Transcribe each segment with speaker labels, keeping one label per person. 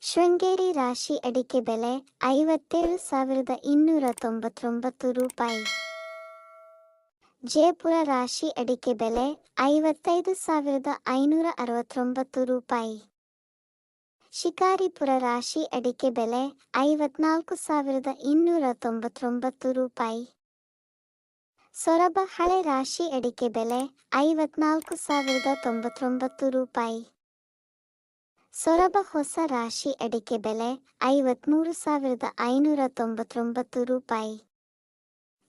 Speaker 1: ಶೃಂಗೇರಿ ರಾಶಿ ಅಡಿಕೆ ಬೆಲೆ ಐವತ್ತೇಳು ಸಾವಿರದ ಇನ್ನೂರ ತೊಂಬತ್ತೊಂಬತ್ತು ರೂಪಾಯಿ. ಜಯಪುರ ರಾಶಿ ಅಡಿಕೆ ಬೆಲೆ ಐವತ್ತೈದು ಸಾವಿರದ ಐನೂರ ಅರವತ್ತೊಂಬತ್ತು ರೂಪಾಯಿ. ಶಿಕಾರಿಪುರ ರಾಶಿ ಅಡಿಕೆ ಬೆಲೆ ಐವತ್ನಾಲ್ಕು ಸಾವಿರದ ಇನ್ನೂರ ತೊಂಬತ್ತೊಂಬತ್ತು ರೂಪಾಯಿ. ಸೊರಬ ಹಳೆ ರಾಶಿ ಅಡಿಕೆ ಬೆಲೆ ಐವತ್ನಾಲ್ಕು ಸಾವಿರದ ತೊಂಬತ್ತೊಂಬತ್ತು ರೂಪಾಯಿ. ಸೊರಬ ಹೊಸ ರಾಶಿ ಅಡಿಕೆ ಬೆಲೆ ಐವತ್ಮೂರು ಸಾವಿರದ ಐನೂರ ತೊಂಬತ್ತೊಂಬತ್ತು ರೂಪಾಯಿ.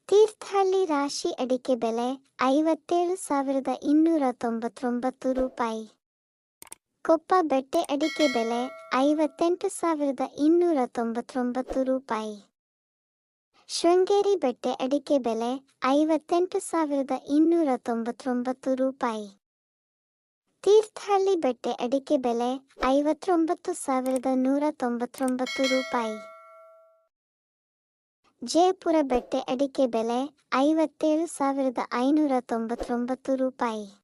Speaker 1: ತೀರ್ಥಹಳ್ಳಿ ರಾಶಿ ಅಡಿಕೆ ಬೆಲೆ ಐವತ್ತೇಳು ಸಾವಿರದ ಇನ್ನೂರ ತೊಂಬತ್ತೊಂಬತ್ತು ರೂಪಾಯಿ. ಕೊಪ್ಪ ಬೆಟ್ಟೆ ಅಡಿಕೆ ಬೆಲೆ ಐವತ್ತೆಂಟು ಸಾವಿರದ ಇನ್ನೂರ ತೊಂಬತ್ತೊಂಬತ್ತು ರೂಪಾಯಿ. ಶೃಂಗೇರಿ ಬೆಟ್ಟೆ ಅಡಿಕೆ ಬೆಲೆ ಐವತ್ತೆಂಟು ಸಾವಿರದ ಇನ್ನೂರ ತೊಂಬತ್ತೊಂಬತ್ತು ರೂಪಾಯಿ. ತೀರ್ಥಹಳ್ಳಿ ಬೆಟ್ಟೆ ಅಡಿಕೆ ಬೆಲೆ ಐವತ್ತೊಂಬತ್ತು ಸಾವಿರದ ನೂರ ತೊಂಬತ್ತೊಂಬತ್ತು ರೂಪಾಯಿ. ಜಯಪುರ ಬೆಟ್ಟೆ ಅಡಿಕೆ ಬೆಲೆ ಐವತ್ತೇಳು ಸಾವಿರದ ಐನೂರ ತೊಂಬತ್ತೊಂಬತ್ತು ರೂಪಾಯಿ.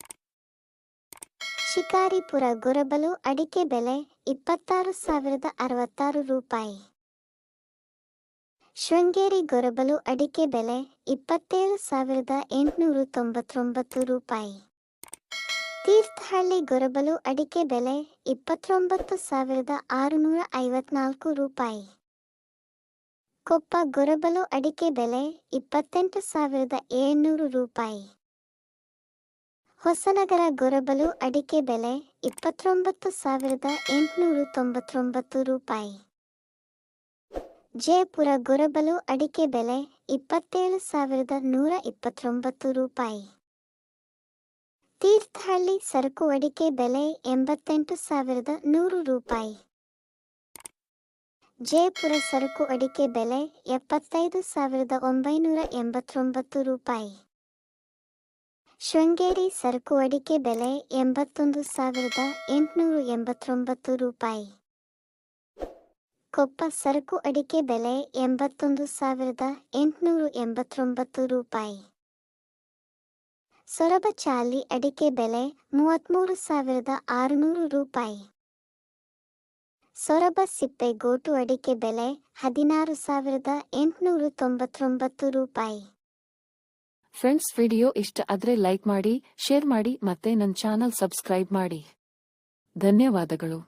Speaker 1: ಶಿಕಾರಿಪುರ ಗೊರಬಲು ಅಡಿಕೆ ಬೆಲೆ ಇಪ್ಪತ್ತಾರು ಸಾವಿರದ ಅರವತ್ತಾರು ರೂಪಾಯಿ. ಶೃಂಗೇರಿ ಗೊರಬಲು ಅಡಿಕೆ ಬೆಲೆ ಇಪ್ಪತ್ತೇಳು ಸಾವಿರದ ಎಂಟುನೂರು ತೊಂಬತ್ತೊಂಬತ್ತು ರೂಪಾಯಿ. ತೀರ್ಥಹಳ್ಳಿ ಗೊರಬಲು ಅಡಿಕೆ ಬೆಲೆ ಇಪ್ಪತ್ತೊಂಬತ್ತು ಸಾವಿರದ ಆರುನೂರ ಐವತ್ನಾಲ್ಕು ರೂಪಾಯಿ. ಕೊಪ್ಪ ಗೊರಬಲು ಅಡಿಕೆ ಬೆಲೆ ಇಪ್ಪತ್ತೆಂಟು ಸಾವಿರದ ಏಳ್ನೂರು ರೂಪಾಯಿ. ಹೊಸನಗರ ಗೊರಬಲು ಅಡಿಕೆ ಬೆಲೆ ಇಪ್ಪತ್ತೊಂಬತ್ತು ಸಾವಿರದ ಎಂಟುನೂರು ತೊಂಬತ್ತೊಂಬತ್ತು ರೂಪಾಯಿ. ಜಯಪುರ ಗೊರಬಲು ಅಡಿಕೆ ಬೆಲೆ ಇಪ್ಪತ್ತೇಳು ಸಾವಿರದ ನೂರ ಇಪ್ಪತ್ತೊಂಬತ್ತು ರೂಪಾಯಿ. ತೀರ್ಥಹಳ್ಳಿ ಸರಕು ಅಡಿಕೆ ಬೆಲೆ ಎಂಬತ್ತೆಂಟು ಸಾವಿರದ ನೂರು ರೂಪಾಯಿ. ಜಯಪುರ ಸರಕು ಅಡಿಕೆ ಬೆಲೆ ಎಪ್ಪತ್ತೈದು ಸಾವಿರದ ಒಂಬೈನೂರ ಎಂಬತ್ತೊಂಬತ್ತು ರೂಪಾಯಿ. ಶೃಂಗೇರಿ ಸರಕು ಅಡಿಕೆ ಬೆಲೆ ಎಂಬತ್ತೊಂದು ಸಾವಿರದ ಎಂಟುನೂರ ಎಂಬತ್ತೊಂಬತ್ತು ರೂಪಾಯಿ. ಕೊಪ್ಪ ಸರಕು ಅಡಿಕೆ ಬೆಲೆ ಎಂಬತ್ತೊಂದು ಸಾವಿರದ ಎಂಟುನೂರ ಎಂಬತ್ತೊಂಬತ್ತು ರೂಪಾಯಿ. ಸೊರಬ ಚಾಲಿ ಅಡಿಕೆ ಬೆಲೆ ಮೂವತ್ತ್ಮೂರು ಸಾವಿರದ ಆರುನೂರು ರೂಪಾಯಿ. ಸೊರಬ ಸಿಪ್ಪೆ ಗೋಟು ಅಡಿಕೆ ಬೆಲೆ ಹದಿನಾರು ಸಾವಿರದ ಎಂಟುನೂರ ತೊಂಬತ್ತೊಂಬತ್ತು ರೂಪಾಯಿ.
Speaker 2: ಫ್ರೆಂಡ್ಸ್ ವಿಡಿಯೋ ಇಷ್ಟ ಆದ್ರೆ ಲೈಕ್ ಮಾಡಿ ಶೇರ್ ಮಾಡಿ ಮತ್ತೆ ನನ್ನ ಚಾನಲ್ ಸಬ್ಸ್ಕ್ರೈಬ್ ಮಾಡಿ. ಧನ್ಯವಾದಗಳು.